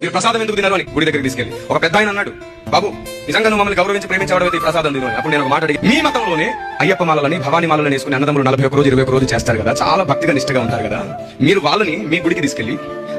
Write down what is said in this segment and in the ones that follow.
మీరు ప్రసాదం ఎందుకు తినరు అని గుడి దగ్గరికి తీసుకెళ్ళి. ఒక పెద్ద ఆయన అన్నాడు బాబు నిజంగా నువ్వు మమ్మల్ని గౌరవించి ప్రేమించడం అయితే ఈ ప్రసాదం తిను అప్పుడు నేను ఒక మాట అడిగి మీ మతంలోనే అయ్యప్ప మాలని భవానీ మాలని వేసుకుని అన్నదమ్ములు నలభై ఒక రోజు ఇరవై ఒక రోజు చేస్తారు కదా చాలా భక్తిగా నిష్టగా ఉంటారు కదా మీరు వాళ్ళని మీ గుడికి తీసుకెళ్ళి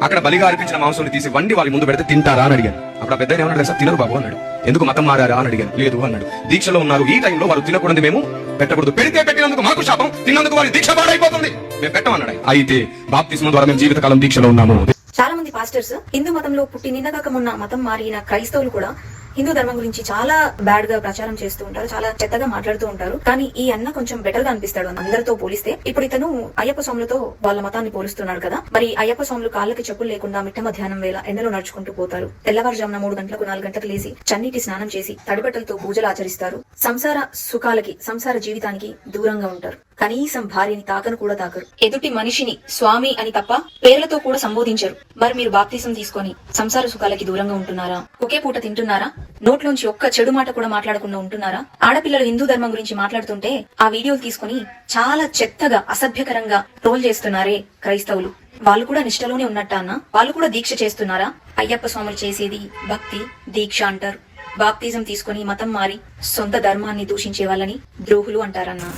అక్కడ బలిగా అర్పించిన మాంసం తీసి వండి వాళ్ళ ముందు పెడితే తింటారా అని అడిగాను. అప్పుడు ఆ పెద్ద ఏమన్నాడు తినరు బాబు అన్నాడు. ఎందుకు మతం మారారా అని అడిగాను. లేదు అన్నాడు. దీక్షలో ఉన్నారు. ఈ టైంలో వారు తినకూడదు మేము పెట్టకూడదు. పెడితే పెట్టినందుకు మాకు శాపం తిన్నందుకు వారి దీక్ష పాడైపోతుంది. మేము పెట్టమన్నాడు అయితే బాప్తిస్మ ద్వారా మేము జీవితకాలం దీక్షలో ఉన్నాము. చాలా మంది పాస్టర్స్ హిందూ మతంలో పుట్టి నిన్నగాక మొన్న మతం మారిన క్రైస్తవులు కూడా హిందూ ధర్మం గురించి చాలా బ్యాడ్గా ప్రచారం చేస్తూ ఉంటారు చాలా చెత్తగా మాట్లాడుతూ ఉంటారు. కానీ ఈ అన్న కొంచెం బెటర్గా అనిపిస్తాడు అందరితో పోలిస్తే ఇప్పుడు ఇతను అయ్యప్ప స్వాములతో వాళ్ళ మతాన్ని పోలుస్తున్నాడు కదా. మరి అయ్యప్ప స్వాములు కాళ్ళకి చెప్పులు లేకుండా మిట్ట మధ్యాహ్నం వేళ ఎండలో నడుచుకుంటూ పోతారు. తెల్లవారుజామున మూడు గంటలకు నాలుగు గంటలకు లేచి చన్నీటి స్నానం చేసి తడిబట్టలతో పూజలు ఆచరిస్తారు. సంసార సుఖాలకి సంసార జీవితానికి దూరంగా ఉంటారు. కనీసం భార్యని తాకను కూడా తాకరు. ఎదుటి మనిషిని స్వామి అని తప్ప పేర్లతో కూడా సంబోధించరు. మరి మీరు బాప్తీసం తీసుకొని సంసార సుఖాలకి దూరంగా ఉంటున్నారా? ఒకే పూట తింటున్నారా? నోట్లోంచి ఒక్క చెడు మాట కూడా మాట్లాడకుండా ఉంటున్నారా? ఆడపిల్లలు హిందూ ధర్మం గురించి మాట్లాడుతుంటే ఆ వీడియోలు తీసుకొని చాలా చెత్తగా అసభ్యకరంగా ట్రోల్ చేస్తున్నారే క్రైస్తవులు. వాళ్ళు కూడా నిష్టలోనే ఉన్నట్ట అన్న? వాళ్ళు కూడా దీక్ష చేస్తున్నారా? అయ్యప్ప స్వాములు చేసేది భక్తి దీక్ష అంటారు. బాప్తిజం తీసుకొని మతం మారి సొంత ధర్మాన్ని దూషించే వాళ్ళని ద్రోహులు అంటారన్నా?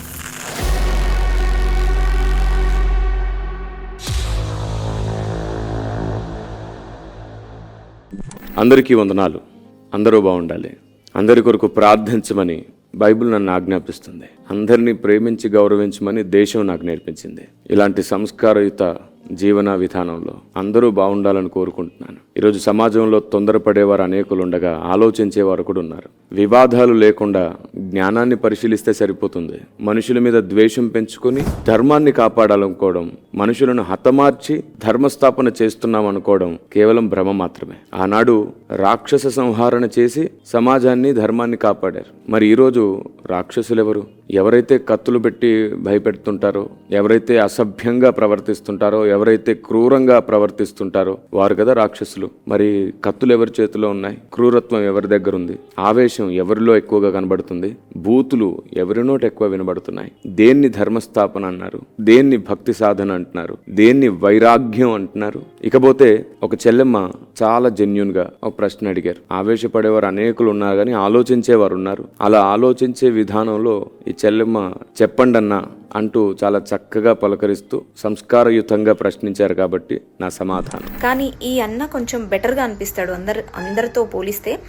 అందరికీ వందనాలు. అందరూ బాగుండాలి. అందరి కొరకు ప్రార్థించమని బైబిల్ నన్ను ఆజ్ఞాపిస్తుంది. అందరినీ ప్రేమించి గౌరవించమని దేశం నాకు నేర్పించింది. ఇలాంటి సంస్కారయుత జీవన విధానంలో అందరూ బాగుండాలని కోరుకుంటున్నాను. ఈరోజు సమాజంలో తొందరపడేవారు అనేకులు ఉండగా ఆలోచించేవారు కూడా ఉన్నారు. వివాదాలు లేకుండా జ్ఞానాన్ని పరిశీలిస్తే సరిపోతుంది. మనుషుల మీద ద్వేషం పెంచుకొని ధర్మాన్ని కాపాడాలనుకోవడం మనుషులను హతమార్చి ధర్మస్థాపన చేస్తున్నాం అనుకోవడం కేవలం భ్రమ మాత్రమే. ఆనాడు రాక్షస సంహారణ చేసి సమాజాన్ని ధర్మాన్ని కాపాడారు. మరి ఈరోజు రాక్షసులు ఎవరు ఎవరైతే కత్తులు పెట్టి భయపెడుతుంటారో ఎవరైతే అసభ్యంగా ప్రవర్తిస్తుంటారో ఎవరైతే క్రూరంగా ప్రవర్తిస్తుంటారో వారు కదా రాక్షసులు. మరి కత్తులు ఎవరి చేతిలో ఉన్నాయి? క్రూరత్వం ఎవరి దగ్గర ఉంది? ఆవేశం ఎవరిలో ఎక్కువగా కనబడుతుంది? బూతులు ఎవరి నోట ఎక్కువ వినబడుతున్నాయి? దేన్ని ధర్మస్థాపన అన్నారు? దేన్ని భక్తి సాధన అంటున్నారు? దేన్ని వైరాగ్యం అంటున్నారు? ఇకపోతే ఒక చెల్లెమ్మ చాలా జెన్యున్గా ఒక ప్రశ్న అడిగారు. ఆవేశపడేవారు అనేకులు ఉన్నారు కానీ ఆలోచించేవారు ఉన్నారు. అలా ఆలోచించే విధానంలో ఈ చెల్లెమ్మ చెప్పండి అన్నా అంటూ చాలా చక్కగా పలకరిస్తూ సంస్కారయుతంగా ప్రశ్నించారు కాబట్టి నా సమాధానం. కానీ ఈ అన్న కొంచెం బెటర్గా అనిపిస్తాడు. అందరు అందరితో పోలిస్తే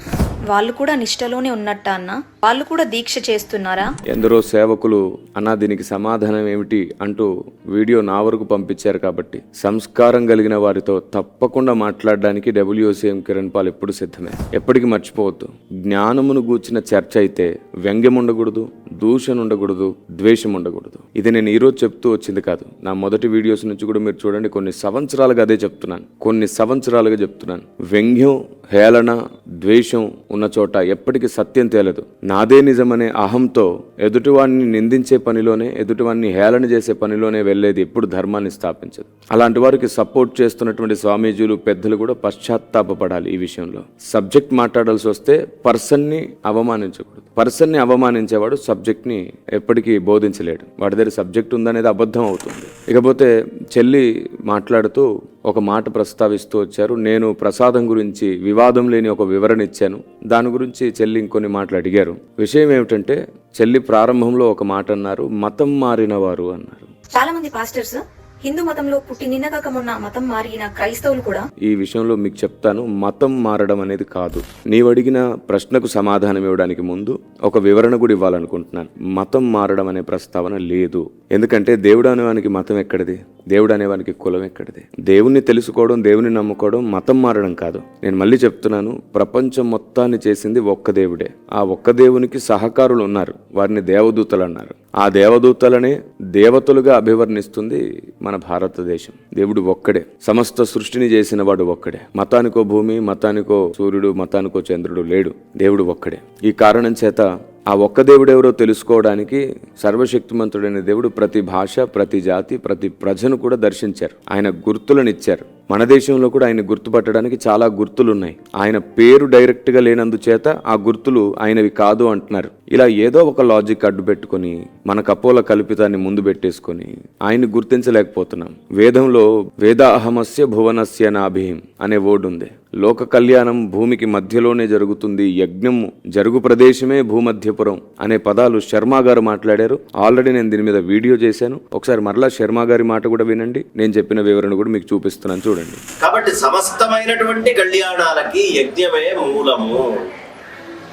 వాళ్ళు కూడా నిష్టలోనే ఉన్నట్ట అన్న? వాళ్ళు కూడా దీక్ష చేస్తున్నారా? ఎందరో సేవకులు అన్నా దీనికి సమాధానం ఏమిటి? అంటూ వీడియో నా వరకు పంపించారు కాబట్టి సంస్కారం కలిగిన వారితో తప్పకుండా మాట్లాడడానికి డబ్ల్యూసీఎం కిరణ్ పాల్ ఎప్పుడు సిద్ధమే. ఎప్పటికీ మర్చిపోవద్దు. జ్ఞానమును గూర్చిన చర్చ అయితే వ్యంగ్యం ఉండకూడదు దూషణ ఉండకూడదు ద్వేషం ఉండకూడదు. ఇది నేను ఈరోజు చెప్తూ వచ్చింది కాదు. నా మొదటి వీడియోస్ నుంచి కూడా మీరు చూడండి. కొన్ని సంవత్సరాలుగా అదే చెప్తున్నాను. కొన్ని సంవత్సరాలుగా చెప్తున్నాను. వ్యంగ్యం హేళన ద్వేషం ఉన్న చోట ఎప్పటికీ సత్యం తేలదు. నాదే నిజమనే అహంతో ఎదుటివాడిని నిందించే పనిలోనే ఎదుటివాడిని హేళన చేసే పనిలోనే వెళ్ళేది ఎప్పుడు ధర్మాన్ని స్థాపించదు. అలాంటి వారికి సపోర్ట్ చేస్తున్నటువంటి స్వామీజీలు పెద్దలు కూడా పశ్చాత్తాపడాలి ఈ విషయంలో. సబ్జెక్ట్ మాట్లాడాల్సి వస్తే పర్సన్ని అవమానించకూడదు. పర్సన్ని అవమానించేవాడు సబ్జెక్ట్ని ఎప్పటికీ బోధించలేడు. వాడి దగ్గర సబ్జెక్ట్ ఉందనేది అబద్ధం అవుతుంది. ఇకపోతే చెల్లి మాట్లాడుతూ ఒక మాట ప్రస్తావిస్తూ వచ్చారు. నేను ప్రసాదం గురించి వివాదం లేని ఒక వివరణ ఇచ్చాను. దాని గురించి చెల్లి ఇంకొన్ని మాటలు అడిగారు. విషయం ఏమిటంటే చెల్లి ప్రారంభంలో ఒక మాట అన్నారు మతం మారిన వారు అన్నారు. చాలా మంది పాస్టర్స్ హిందూ మతంలో పుట్టి నిన్నగాక మొన్న మతం మారిన క్రైస్తవులు కూడా ఈ విషయంలో మీకు చెప్తాను మతం మారడం అనేది కాదు. నీవు అడిగిన ప్రశ్నకు సమాధానం ఇవ్వడానికి ముందు ఒక వివరణ కూడా ఇవ్వాలనుకుంటున్నాను. మతం మారడం అనే ప్రస్తావన లేదు. ఎందుకంటే దేవుడు అనేవానికి మతం ఎక్కడిది? దేవుడు అనేవానికి కులం ఎక్కడిది? దేవుణ్ణి తెలుసుకోవడం దేవుని నమ్ముకోవడం మతం మారడం కాదు. నేను మళ్ళీ చెప్తున్నాను ప్రపంచం మొత్తాన్ని చేసింది ఒక్క దేవుడే. ఆ ఒక్క దేవునికి సహకారులు ఉన్నారు. వారిని దేవదూతలు అన్నారు. ఆ దేవదూతలనే దేవతలుగా అభివర్ణిస్తుంది మన భారతదేశం. దేవుడు ఒక్కడే. సమస్త సృష్టిని చేసిన వాడు ఒక్కడే. మతానికో భూమి మతానికో సూర్యుడు మతానికో చంద్రుడు లేడు. దేవుడు ఒక్కడే. ఈ కారణం చేత ఆ ఒక్క దేవుడెవరో తెలుసుకోవడానికి సర్వశక్తిమంతుడైన దేవుడు ప్రతి భాష ప్రతి జాతి ప్రతి ప్రజను కూడా దర్శించారు. ఆయన గుర్తులను ఇచ్చారు. మన దేశంలో కూడా ఆయన గుర్తుపట్టడానికి చాలా గుర్తులు ఉన్నాయి ఆయన పేరు డైరెక్ట్గా లేనందుచేత ఆ గుర్తులు ఆయనవి కాదు అంటున్నారు. ఇలా ఏదో ఒక లాజిక్ అడ్డు పెట్టుకొని మన కపోల కల్పితాన్ని ముందు పెట్టేసుకొని ఆయన్ని గుర్తించలేకపోతున్నాం. వేదంలో వేదాహమస్య భువనస్య నాభిహిం అనే వర్డ్ ఉంది. లోక కళ్యాణం భూమికి మధ్యలోనే జరుగుతుంది. యజ్ఞము జరుగు ప్రదేశమే భూమధ్యపురం అనే పదాలు శర్మ గారు మాట్లాడారు. ఆల్రెడీ నేను దీని మీద వీడియో చేశాను. ఒకసారి మరలా శర్మ గారి మాట కూడా వినండి. నేను చెప్పిన వివరణ కూడా మీకు చూపిస్తున్నాను. చూడండి. కాబట్టి సమస్తమైనటువంటి కళ్యాణాలకి యజ్ఞమే మూలము.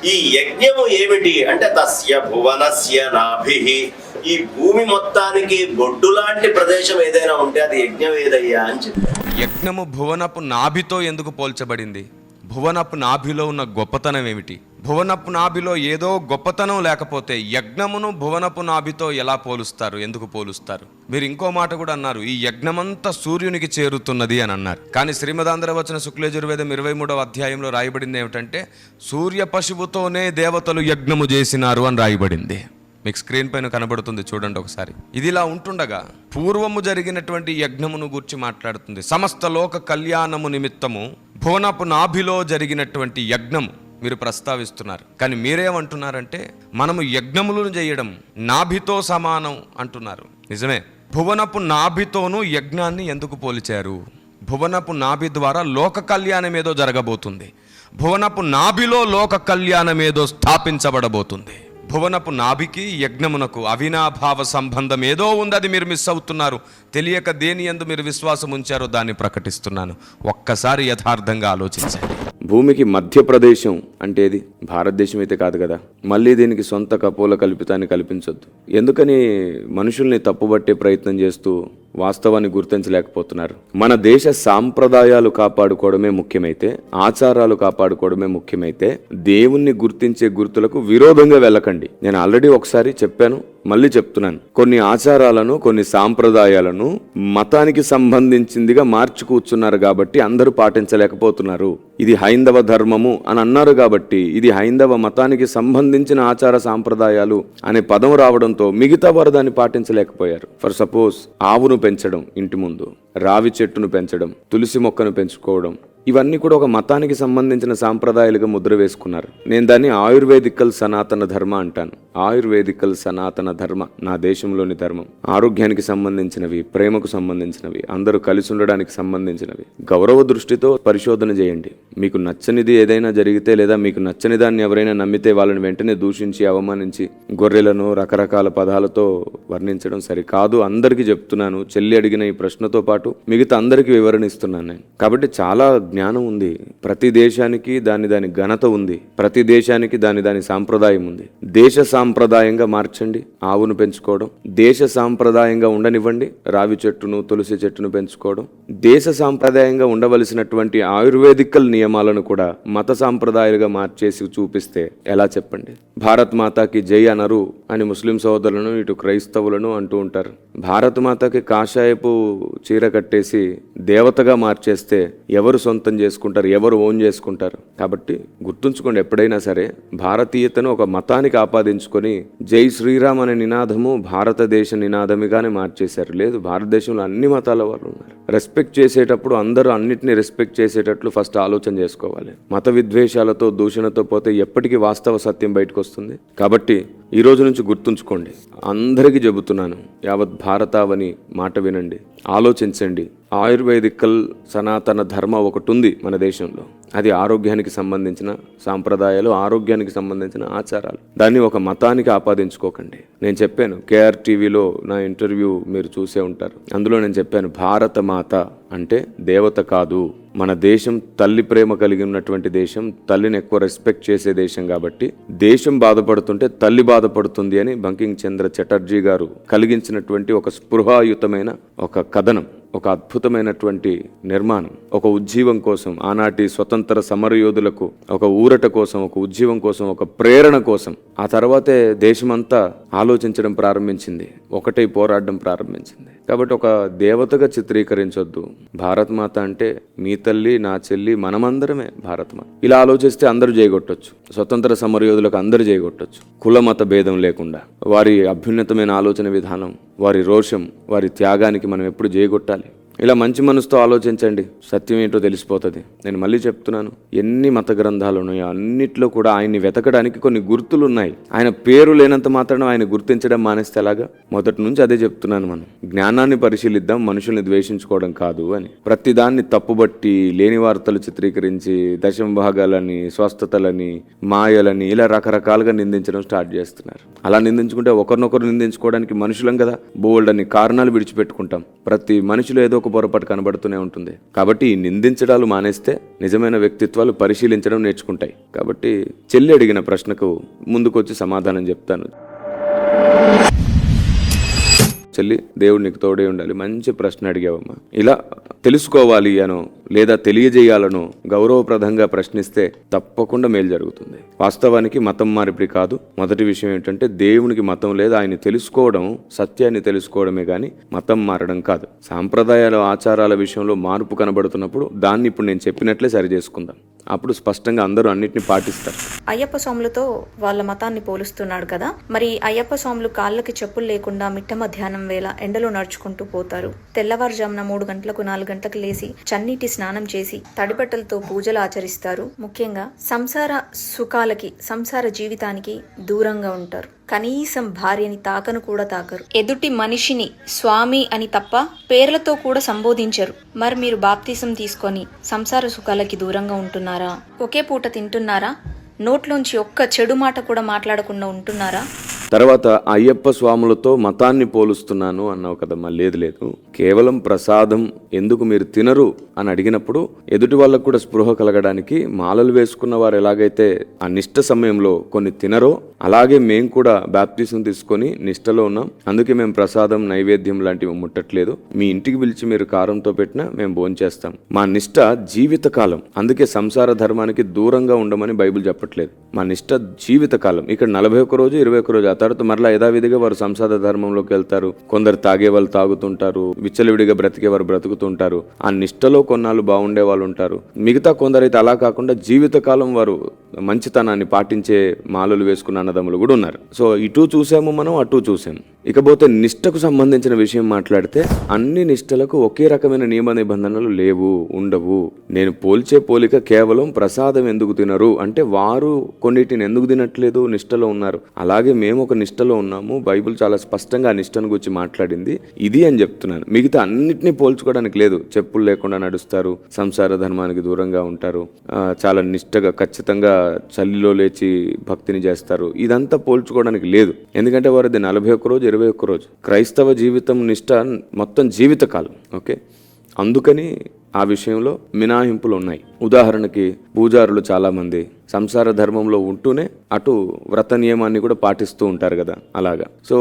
ఈ యజ్ఞము ఏమిటి? అంటే తస్య భువనస్య నాభి. ఈ భూమి మొత్తానికి బొడ్డు లాంటి ప్రదేశం ఏదైనా ఉంటే అది యజ్ఞం ఏదయ్యా అని చెప్పారు. యజ్ఞము భువనపు నాభితో ఎందుకు పోల్చబడింది? భువనపు నాభిలో ఉన్న గొప్పతనం ఏమిటి? భువనపు నాభిలో ఏదో గొప్పతనం లేకపోతే యజ్ఞమును భువనపు నాభితో ఎలా పోలుస్తారు? ఎందుకు పోలుస్తారు? మీరు ఇంకో మాట కూడా అన్నారు ఈ యజ్ఞమంతా సూర్యునికి చేరుతున్నది అని అన్నారు. కానీ శ్రీమదాంధ్ర వచ్చిన శుక్లయజుర్వేదం ఇరవై మూడవ అధ్యాయంలో రాయబడింది ఏమిటంటే సూర్య పశువుతోనే దేవతలు యజ్ఞము చేసినారు అని రాయబడింది. మీకు స్క్రీన్ పైన కనబడుతుంది చూడండి ఒకసారి. ఇది ఇలా ఉంటుండగా పూర్వము జరిగినటువంటి యజ్ఞమును గూర్చి మాట్లాడుతుంది. సమస్త లోక కళ్యాణము నిమిత్తము భువనపు నాభిలో జరిగినటువంటి యజ్ఞము మీరు ప్రస్తావిస్తున్నారు. కానీ మీరేమంటున్నారంటే మనము యజ్ఞములను చేయడం నాభితో సమానం అంటున్నారు. నిజమే? భువనపు నాభితోనూ యజ్ఞాన్ని ఎందుకు పోల్చారు? భువనపు నాభి ద్వారా లోక కళ్యాణం ఏదో జరగబోతుంది. భువనపు నాభిలో లోక కళ్యాణం ఏదో స్థాపించబడబోతుంది. భువనపు నాభికి యజ్ఞమునకు అవినాభావ సంబంధం ఏదో ఉంది అది మీరు మిస్ అవుతున్నారు. తెలియక దేని ఎందు మీరు విశ్వాసం ఉంచారో దాన్ని ప్రకటిస్తున్నాను. ఒక్కసారి యథార్థంగా ఆలోచించండి. భూమికి మధ్య ప్రదేశం అంటే ఇది భారతదేశం అయితే కాదు కదా. మళ్ళీ దీనికి సొంత కపోల కల్పితాన్ని కల్పించొద్దు. ఎందుకని మనుషుల్ని తప్పుబట్టే ప్రయత్నం చేస్తూ వాస్తవాన్ని గుర్తించలేకపోతున్నారు. మన దేశ సాంప్రదాయాలు కాపాడుకోవడమే ముఖ్యమైతే ఆచారాలు కాపాడుకోవడమే ముఖ్యమైతే దేవుణ్ణి గుర్తించే గుర్తులకు విరోధంగా వెళ్ళకండి. నేను ఆల్రెడీ ఒకసారి చెప్పాను మళ్ళీ చెప్తున్నాను. కొన్ని ఆచారాలను కొన్ని సాంప్రదాయాలను మతానికి సంబంధించిందిగా మార్చి కూర్చున్నారు కాబట్టి అందరూ పాటించలేకపోతున్నారు. ఇది హైందవ ధర్మము అని అన్నారు కాబట్టి ఇది హైందవ మతానికి సంబంధించిన ఆచార సాంప్రదాయాలు అనే పదం రావడంతో మిగతా వారు దాన్ని పాటించలేకపోయారు. ఫర్ సపోజ్ ఆవును పెంచడం ఇంటి ముందు. రావి చెట్టును పెంచడం తులసి మొక్కను పెంచుకోవడం ఇవన్నీ కూడా ఒక మతానికి సంబంధించిన సాంప్రదాయాలుగా ముద్ర వేసుకున్నారు. నేను దాన్ని ఆయుర్వేదికల్ సనాతన ధర్మ అంటాను. ఆయుర్వేదికల్ సనాతన ధర్మ నా దేశంలోని ధర్మం. ఆరోగ్యానికి సంబంధించినవి ప్రేమకు సంబంధించినవి అందరూ కలిసి ఉండడానికి సంబంధించినవి. గౌరవ దృష్టితో పరిశోధన చేయండి. మీకు నచ్చనిది ఏదైనా జరిగితే లేదా మీకు నచ్చని దాన్ని ఎవరైనా నమ్మితే వాళ్ళని వెంటనే దూషించి అవమానించి గొర్రెలను రకరకాల పదాలతో వర్ణించడం సరికాదు. అందరికీ చెప్తున్నాను చెల్లి అడిగిన ఈ ప్రశ్నతో పాటు మిగతా అందరికీ వివరణ ఇస్తున్నాను నేను. కాబట్టి చాలా జ్ఞానం ఉంది. ప్రతి దేశానికి దాని దాని ఘనత ఉంది. ప్రతి దేశానికి దాని దాని సాంప్రదాయం ఉంది. దేశ సాంప్రదాయంగా మార్చండి ఆవును పెంచుకోవడం. దేశ సాంప్రదాయంగా ఉండనివ్వండి రావి చెట్టును తులసి చెట్టును పెంచుకోవడం. దేశ సాంప్రదాయంగా ఉండవలసినటువంటి ఆయుర్వేదికల్ నియమాలను కూడా మత సాంప్రదాయాలుగా మార్చేసి చూపిస్తే ఎలా చెప్పండి? భారత్ మాతాకి జై అనరు అని ముస్లిం సోదరులను ఇటు క్రైస్తవులను అంటూ ఉంటారు. భారతమాతకి కాషాయపు చీర కట్టేసి దేవతగా మార్చేస్తే ఎవరు సొంతం చేసుకుంటారు ఎవరు ఓన్ చేసుకుంటారు? కాబట్టి గుర్తుంచుకోండి ఎప్పుడైనా సరే భారతీయతను ఒక మతానికి ఆపాదించుకొని జై శ్రీరామ్ అనే నినాదము భారతదేశ నినాదమిగానే మార్చేశారు. లేదు భారతదేశంలో అన్ని మతాల వాళ్ళు ఉన్నారు. రెస్పెక్ట్ చేసేటప్పుడు అందరూ అన్నిటిని రెస్పెక్ట్ చేసేటట్లు ఫస్ట్ ఆలోచన చేసుకోవాలి. మత విద్వేషాలతో దూషణతో పోతే ఎప్పటికీ వాస్తవ సత్యం బయటకు వస్తుంది కాబట్టి ఈ రోజు నుంచి గుర్తుంచుకోండి అందరికీ చెబుతున్నాను యావత్ భారతావని మాట వినండి. ఆలోచించండి. ఆయుర్వేదికల్ సనాతన ధర్మ ఒకటి ఉంది మన దేశంలో. అది ఆరోగ్యానికి సంబంధించిన సాంప్రదాయాలు ఆరోగ్యానికి సంబంధించిన ఆచారాలు. దాన్ని ఒక మతానికి ఆపాదించుకోకండి. నేను చెప్పాను కేఆర్ టీవీలో నా ఇంటర్వ్యూ మీరు చూసే ఉంటారు. అందులో నేను చెప్పాను భారత మాత అంటే దేవత కాదు. మన దేశం తల్లి ప్రేమ కలిగి ఉన్నటువంటి దేశం తల్లిని ఎక్కువ రెస్పెక్ట్ చేసే దేశం కాబట్టి దేశం బాధపడుతుంటే తల్లి బాధపడుతుంది అని బంకింగ్ చంద్ర చటర్జీ గారు కలిగించినటువంటి ఒక స్పృహాయుతమైన ఒక కథనం. ఒక అద్భుతమైనటువంటి నిర్మాణం ఒక ఉజ్జీవం కోసం ఆనాటి స్వతంత్ర సమరయోధులకు ఒక ఊరట కోసం ఒక ఉజ్జీవం కోసం ఒక ప్రేరణ కోసం. ఆ తర్వాతే దేశమంతా ఆలోచించడం ప్రారంభించింది. ఒకటై పోరాడడం ప్రారంభించింది. కాబట్టి ఒక దేవతగా చిత్రీకరించొద్దు. భారత్ మాత అంటే మీ తల్లి నా చెల్లి మనమందరమే భారత్ మాత. ఇలా ఆలోచిస్తే అందరూ చేయగొట్టొచ్చు స్వతంత్ర సమరయోధులకు అందరూ చేయగొట్టొచ్చు కుల మత భేదం లేకుండా. వారి అభ్యున్నతమైన ఆలోచన విధానం వారి రోషం వారి త్యాగానికి మనం ఎప్పుడు చేయగొట్టాలి ఇలా మంచి మనసుతో ఆలోచించండి. సత్యం ఏంటో తెలిసిపోతుంది. నేను మళ్ళీ చెప్తున్నాను. ఎన్ని మత గ్రంథాలు ఉన్నాయో అన్నిట్లో కూడా ఆయన్ని వెతకడానికి కొన్ని గుర్తులు ఉన్నాయి ఆయన పేరు లేనంత మాత్రం ఆయన గుర్తించడం మానేస్తే ఎలాగా? మొదటి నుంచి అదే చెప్తున్నాను మనం. జ్ఞానాన్ని పరిశీలిద్దాం మనుషుల్ని ద్వేషించుకోవడం కాదు అని. ప్రతిదాన్ని తప్పుబట్టి లేని వార్తలు చిత్రీకరించి దశమ భాగాలని స్వస్థతలని మాయలని ఇలా రకరకాలుగా నిందించడం స్టార్ట్ చేస్తున్నారు. అలా నిందించుకుంటే ఒకరినొకరు నిందించుకోవడానికి మనుషులం కదా? బోల్డ్ అని కారణాలు విడిచిపెట్టుకుంటాం. ప్రతి మనిషిలో ఏదో ఒక పొరపాటు కనబడుతూనే ఉంటుంది. కాబట్టి ఈ నిందించడాలు మానేస్తే నిజమైన వ్యక్తిత్వాలు పరిశీలించడం నేర్చుకుంటాయి. కాబట్టి చెల్లి అడిగిన ప్రశ్నకు ముందుకొచ్చి సమాధానం చెప్తాను. చెల్లి దేవుడు నీకు తోడే ఉండాలి. మంచి ప్రశ్న అడిగావమ్మా. ఇలా తెలుసుకోవాలి అనో లేదా తెలియజేయాలనో గౌరవప్రదంగా ప్రశ్నిస్తే తప్పకుండా మేలు జరుగుతుంది. వాస్తవానికి మతం మార్పిడి కాదు. మొదటి విషయం ఏంటంటే దేవునికి మతం లేదు ఆయన తెలుసుకోవడం సత్యాన్ని తెలుసుకోవడమే కానీ మతం మారడం కాదు. సాంప్రదాయాల ఆచారాల విషయంలో మార్పు కనబడుతున్నప్పుడు దాన్ని ఇప్పుడు నేను చెప్పినట్లే సరి చేసుకుందాం. అప్పుడు స్పష్టంగా అందరూ అన్నిటిని పాటిస్తారు. అయ్యప్ప స్వాములతో వాళ్ళ మతాన్ని పోలుస్తున్నాడు కదా? మరి అయ్యప్ప స్వాములు కాళ్ళకి చెప్పులు లేకుండా మిట్ట మధ్యాహ్నం వేళ ఎండలో నడుచుకుంటూ పోతారు. తెల్లవారుజామున మూడు గంటలకు నాలుగు గంటకు లేచి చన్నీటి స్నానం చేసి తడిబట్టలతో పూజలు ఆచరిస్తారు. ముఖ్యంగా సంసార సుఖాలకి సంసార జీవితానికి దూరంగా ఉంటారు. కనీసం భార్యని తాకను కూడా తాకరు. ఎదుటి మనిషిని స్వామి అని తప్ప పేర్లతో కూడా సంబోధించరు. మరి మీరు బాప్తీసం తీసుకొని సంసార సుఖాలకి దూరంగా ఉంటున్నారా? ఒకే పూట తింటున్నారా? నోట్లోంచి ఒక్క చెడు మాట కూడా మాట్లాడకుండా ఉంటున్నారా? తర్వాత అయ్యప్ప స్వాములతో మతాన్ని పోలుస్తున్నాను అన్నావు కదమ్మా లేదు లేదు. కేవలం ప్రసాదం ఎందుకు మీరు తినరు అని అడిగినప్పుడు ఎదుటి వాళ్ళకు కూడా స్పృహ కలగడానికి మాలలు వేసుకున్న వారు ఎలాగైతే ఆ నిష్ట సమయంలో కొన్ని తినరో అలాగే మేము కూడా బ్యాప్టిజం తీసుకొని నిష్టలో ఉన్నాం. అందుకే మేము ప్రసాదం నైవేద్యం లాంటివి ముట్టట్లేదు. మీ ఇంటికి పిలిచి మీరు కారంతో పెట్టినా మేము భోంచేస్తాం. మా నిష్ట జీవితకాలం. అందుకే సంసార ధర్మానికి దూరంగా ఉండమని బైబిల్ చెప్పట్లేదు. మా నిష్ట జీవితకాలం. ఇక్కడ నలభై ఒక్క రోజు ఇరవై ఒక్క రోజు. ఆ తర్వాత మరలా యథావిధిగా వారు సంసార ధర్మంలోకి వెళ్తారు. కొందరు తాగే వాళ్ళు తాగుతుంటారు. విచ్చలవిడిగా బ్రతికే వారు బ్రతుకుతుంటారు. ఆ నిష్టలో కొన్నాళ్ళు బాగుండే వాళ్ళు ఉంటారు. మిగతా కొందరైతే అలా కాకుండా జీవితకాలం వారు మంచితనాన్ని పాటించే మాలలు వేసుకున్న అన్నదమ్ములు కూడా ఉన్నారు. సో ఇటు చూసాము మనం అటు చూసాము. ఇకపోతే నిష్టకు సంబంధించిన విషయం మాట్లాడితే అన్ని నిష్టలకు ఒకే రకమైన నియమ నిబంధనలు లేవు ఉండవు. నేను పోల్చే పోలిక కేవలం ప్రసాదం ఎందుకు తినరు? అంటే వారు కొన్నిటిని ఎందుకు తినట్లేదు? నిష్టలో ఉన్నారు. అలాగే మేము ఒక నిష్టలో ఉన్నాము. బైబిల్ చాలా స్పష్టంగా ఆ నిష్టను గురించి మాట్లాడింది. ఇది అని చెప్తున్నాను. మిగతా అన్నిటినీ పోల్చుకోవడానికి లేదు. చెప్పులు లేకుండా నడుస్తారు. సంసార ధర్మానికి దూరంగా ఉంటారు. చాలా నిష్టగా ఖచ్చితంగా చలిలో లేచి భక్తిని చేస్తారు. ఇదంతా పోల్చుకోవడానికి లేదు. ఎందుకంటే వారిది నలభై ఒక్క రోజు ఇరవై ఒక్క రోజు. క్రైస్తవ జీవితం నిష్ట మొత్తం జీవితకాలం. ఓకే? అందుకని ఆ విషయంలో మినహాయింపులు ఉన్నాయి ఉదాహరణకి పూజారులు చాలామంది సంసార ధర్మంలో ఉంటూనే అటు వ్రత నియమాన్ని కూడా పాటిస్తూ ఉంటారు కదా అలాగా. సో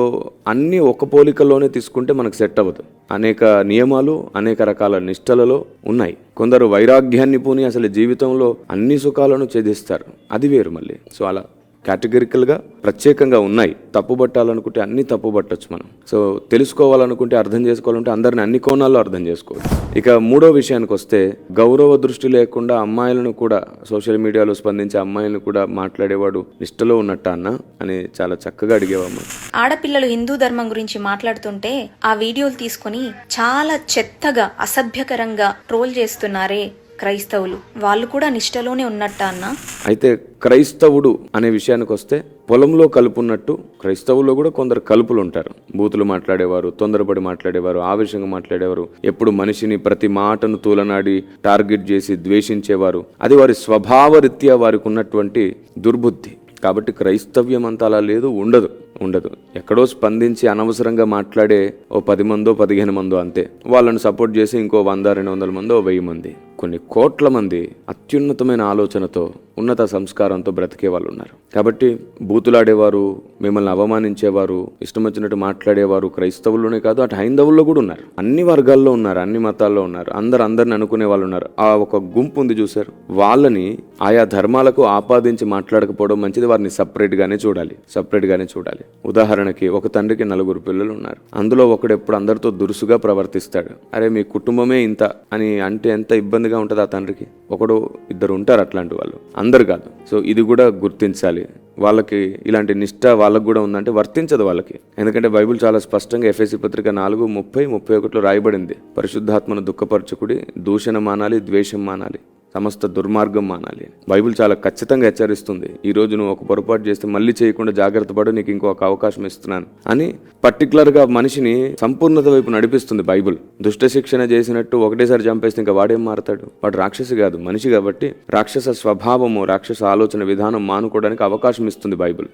అన్నీ ఒక పోలికలోనే తీసుకుంటే మనకు సెట్ అవ్వదు. అనేక నియమాలు అనేక రకాల నిష్టలలో ఉన్నాయి. కొందరు వైరాగ్యాన్ని పూని అసలు జీవితంలో అన్ని సుఖాలను ఛేదిస్తారు. అది వేరు మళ్ళీ. సో అలా కేటగిరికల్గా ప్రత్యేకంగా ఉన్నాయి. తప్పుబట్టాలనుకుంటే అన్ని తప్పుబట్టచ్చు మనం. సో తెలుసుకోవాలనుకుంటే అర్థం చేసుకోవాలంటే అందరిని అన్ని కోణాల్లో అర్థం చేసుకోవచ్చు. ఇక మూడో విషయానికి వస్తే గౌరవ దృష్టి లేకుండా అమ్మాయిలను కూడా సోషల్ మీడియాలో స్పందించే అమ్మాయిలను కూడా మాట్లాడేవాడు నిష్టలో ఉన్నట్ట అన్న? అని చాలా చక్కగా అడిగేవమ్మ ఆడపిల్లలు హిందూ ధర్మం గురించి మాట్లాడుతుంటే ఆ వీడియోలు తీసుకొని చాలా చెత్తగా అసభ్యకరంగా ట్రోల్ చేస్తున్నారే క్రైస్తవులు. వాళ్ళు కూడా నిష్టలోనే ఉన్నట్ట అన్న? అయితే క్రైస్తవుడు అనే విషయానికి వస్తే పొలంలో కలుపున్నట్టు క్రైస్తవుల్లో కూడా కొందరు కలుపులు ఉంటారు బూతులు మాట్లాడేవారు తొందరపడి మాట్లాడేవారు ఆవేశంగా మాట్లాడేవారు ఎప్పుడు మనిషిని ప్రతి మాటను తూలనాడి టార్గెట్ చేసి ద్వేషించేవారు. అది వారి స్వభావరీత్యా వారికి ఉన్నటువంటి దుర్బుద్ధి. కాబట్టి క్రైస్తవ్యం అంత అలా లేదు ఉండదు. ఉండదు. ఎక్కడో స్పందించి అనవసరంగా మాట్లాడే ఓ పది మందో పదిహేను మందో అంతే. వాళ్ళని సపోర్ట్ చేసి ఇంకో వంద రెండు వందల మందో వెయ్యి మంది. కొన్ని కోట్ల మంది అత్యున్నతమైన ఆలోచనతో ఉన్నత సంస్కారంతో బ్రతికే వాళ్ళు ఉన్నారు కాబట్టి బూతులాడేవారు మిమ్మల్ని అవమానించేవారు ఇష్టం వచ్చినట్టు మాట్లాడేవారు క్రైస్తవుల్లోనే కాదు అటు హైందవుల్లో కూడా ఉన్నారు. అన్ని వర్గాల్లో ఉన్నారు అన్ని మతాల్లో ఉన్నారు. అందరు అందరిని అనుకునే వాళ్ళు ఉన్నారు. ఆ ఒక గుంపు ఉంది చూశారు. వాళ్ళని ఆయా ధర్మాలకు ఆపాదించి మాట్లాడకపోవడం మంచిది. వారిని సపరేట్గానే చూడాలి. సపరేట్గానే చూడాలి. ఉదాహరణకి ఒక తండ్రికి నలుగురు పిల్లలు ఉన్నారు అందులో ఒకడు ఎప్పుడు అందరితో దురుసుగా ప్రవర్తిస్తాడు. అరే మీ కుటుంబమే ఇంత అని అంటే ఎంత ఇబ్బందిగా ఉంటుంది ఆ తండ్రికి? ఒకడు ఇద్దరు ఉంటారు అట్లాంటి వాళ్ళు. అందరు కాదు. సో ఇది కూడా గుర్తించాలి. వాళ్ళకి ఇలాంటి నిష్ట వాళ్ళకు కూడా ఉందంటే వర్తించదు వాళ్ళకి. ఎందుకంటే బైబిల్ చాలా స్పష్టంగా ఎఫ్ఎస్సి పత్రిక నాలుగు ముప్పై ముప్పై ఒకటిలో రాయబడింది. పరిశుద్ధాత్మను దుఃఖపరచుకుడి దూషణ మానాలి ద్వేషం మానాలి. సమస్త దుర్మార్గం మానాలి అని. బైబిల్ చాలా ఖచ్చితంగా హెచ్చరిస్తుంది. ఈ రోజు నువ్వు ఒక పొరపాటు చేస్తే మళ్ళీ చేయకుండా జాగ్రత్త పడు నీకు ఇంకొక అవకాశం ఇస్తున్నాను అని పర్టికులర్గా మనిషిని సంపూర్ణత వైపు నడిపిస్తుంది బైబిల్. దుష్ట శిక్షణ చేసినట్టు ఒకటేసారి చంపేస్తే ఇంకా వాడేం మారతాడు? వాడు రాక్షసి కాదు మనిషి కాబట్టి రాక్షస స్వభావము రాక్షస ఆలోచన విధానం మానుకోవడానికి అవకాశం ఇస్తుంది బైబిల్.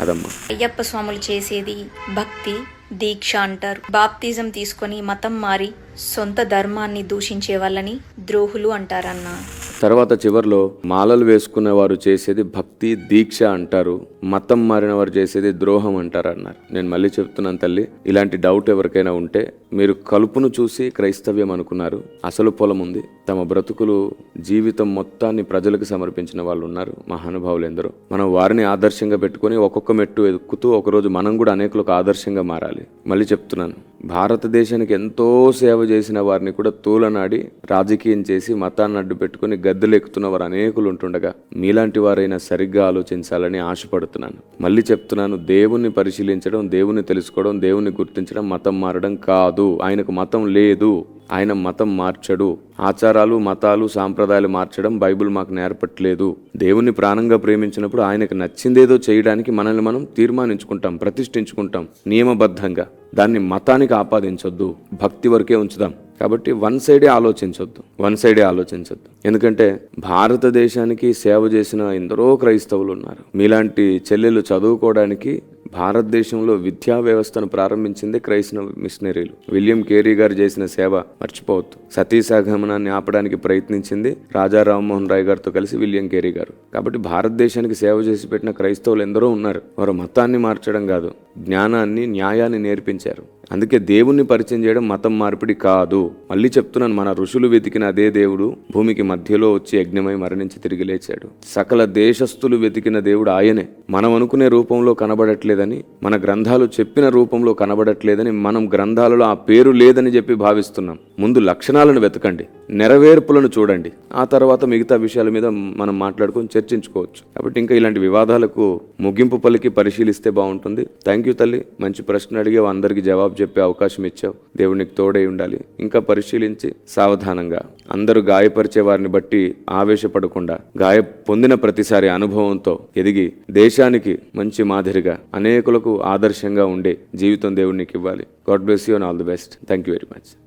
అదమ్మా. అయ్యప్ప స్వాములు చేసేది భక్తి దీక్ష అంటారు. బాప్తిజం తీసుకొని మతం మారి సొంత ధర్మాన్ని దూషించే వాళ్ళని ద్రోహులు అంటారన్న. తర్వాత చివర్లో మాలలు వేసుకునే వారు చేసేది భక్తి దీక్ష అంటారు మతం మారిన వారు చేసేది ద్రోహం అంటారు అన్నారు నేను మళ్ళీ చెప్తున్నాను తల్లి ఇలాంటి డౌట్ ఎవరికైనా ఉంటే మీరు కలుపును చూసి క్రైస్తవ్యం అనుకున్నారు అసలు పొలం ఉంది తమ బ్రతుకులు జీవితం మొత్తాన్ని ప్రజలకు సమర్పించిన వాళ్ళు ఉన్నారు మహానుభావులు ఎందరో. మనం వారిని ఆదర్శంగా పెట్టుకొని ఒక్కొక్క మెట్టు ఎక్కుతూ ఒకరోజు మనం కూడా అనేకులకు ఆదర్శంగా మారాలి. మళ్ళీ చెప్తున్నాను భారతదేశానికి ఎంతో సేవ చేసిన వారిని కూడా తూలనాడి రాజకీయం చేసి మతాన్ని అడ్డు పెట్టుకుని గద్దెలు ఎక్కుతున్న వారు అనేకులు ఉంటుండగా మీలాంటి వారైనా సరిగ్గా ఆలోచించాలని ఆశపడుతున్నాను. మళ్ళీ చెప్తున్నాను దేవుణ్ణి పరిశీలించడం దేవుణ్ణి తెలుసుకోవడం దేవుణ్ణి గుర్తించడం మతం మారడం కాదు. ఆయనకు మతం లేదు. ఆయన మతం మార్చడు. ఆచారాలు మతాలు సాంప్రదాయాలు మార్చడం బైబిల్ మాకు నేర్పట్లేదు. దేవుణ్ణి ప్రాణంగా ప్రేమించినప్పుడు ఆయనకు నచ్చిందేదో చేయడానికి మనల్ని మనం తీర్మానించుకుంటాం ప్రతిష్ఠించుకుంటాం నియమబద్ధంగా. దాన్ని మతానికి ఆపాదించొద్దు. భక్తి వరకే ఉంచుదాం. కాబట్టి వన్ సైడే ఆలోచించొద్దు. వన్ సైడే ఆలోచించొద్దు. ఎందుకంటే భారతదేశానికి సేవ చేసిన ఎందరో క్రైస్తవులు ఉన్నారు. మీలాంటి చెల్లెలు చదువుకోవడానికి భారతదేశంలో విద్యా వ్యవస్థను ప్రారంభించింది క్రైస్తవ మిషనరీలు. విలియం కేరీ గారు చేసిన సేవ మర్చిపోవద్దు. సతీసాగమనాన్ని ఆపడానికి ప్రయత్నించింది రాజా రామ్మోహన్ రాయ్ గారితో కలిసి విలియం కేరీ గారు. కాబట్టి భారతదేశానికి సేవ చేసి పెట్టిన క్రైస్తవులు ఎందరో ఉన్నారు. వారు మతాన్ని మార్చడం కాదు జ్ఞానాన్ని న్యాయాన్ని నేర్పించారు. అందుకే దేవుణ్ణి పరిచయం చేయడం మతం మార్పిడి కాదు. మళ్ళీ చెప్తున్నాను మన ఋషులు వెతికిన అదే దేవుడు భూమికి మధ్యలో వచ్చి యజ్ఞమై మరణించి తిరిగి లేచాడు. సకల దేశస్థులు వెతికిన దేవుడు ఆయనే. మనం అనుకునే రూపంలో కనబడట్లేదని మన గ్రంథాలు చెప్పిన రూపంలో కనబడట్లేదని మనం గ్రంథాలలో ఆ పేరు లేదని చెప్పి భావిస్తున్నాం. ముందు లక్షణాలను వెతకండి. నెరవేర్పులను చూడండి. ఆ తర్వాత మిగతా విషయాల మీద మనం మాట్లాడుకొని చర్చించుకోవచ్చు. కాబట్టి ఇంకా ఇలాంటి వివాదాలకు ముగింపు పలికి పరిశీలిస్తే బాగుంటుంది. థ్యాంక్ యూ తల్లి. మంచి ప్రశ్న అడిగావు. అందరికీ జవాబు చెప్పే అవకాశం ఇచ్చావు. దేవునికి తోడై ఉండాలి. ఇంకా పరిశీలించి సావధానంగా. అందరూ గాయపరిచే వారిని బట్టి ఆవేశపడకుండా గాయ పొందిన ప్రతిసారి అనుభవంతో ఎదిగి దేశానికి మంచి మాదిరిగా అనేకులకు ఆదర్శంగా ఉండే జీవితం దేవునికి ఇవ్వాలి. God bless you and all the best. Thank you very much.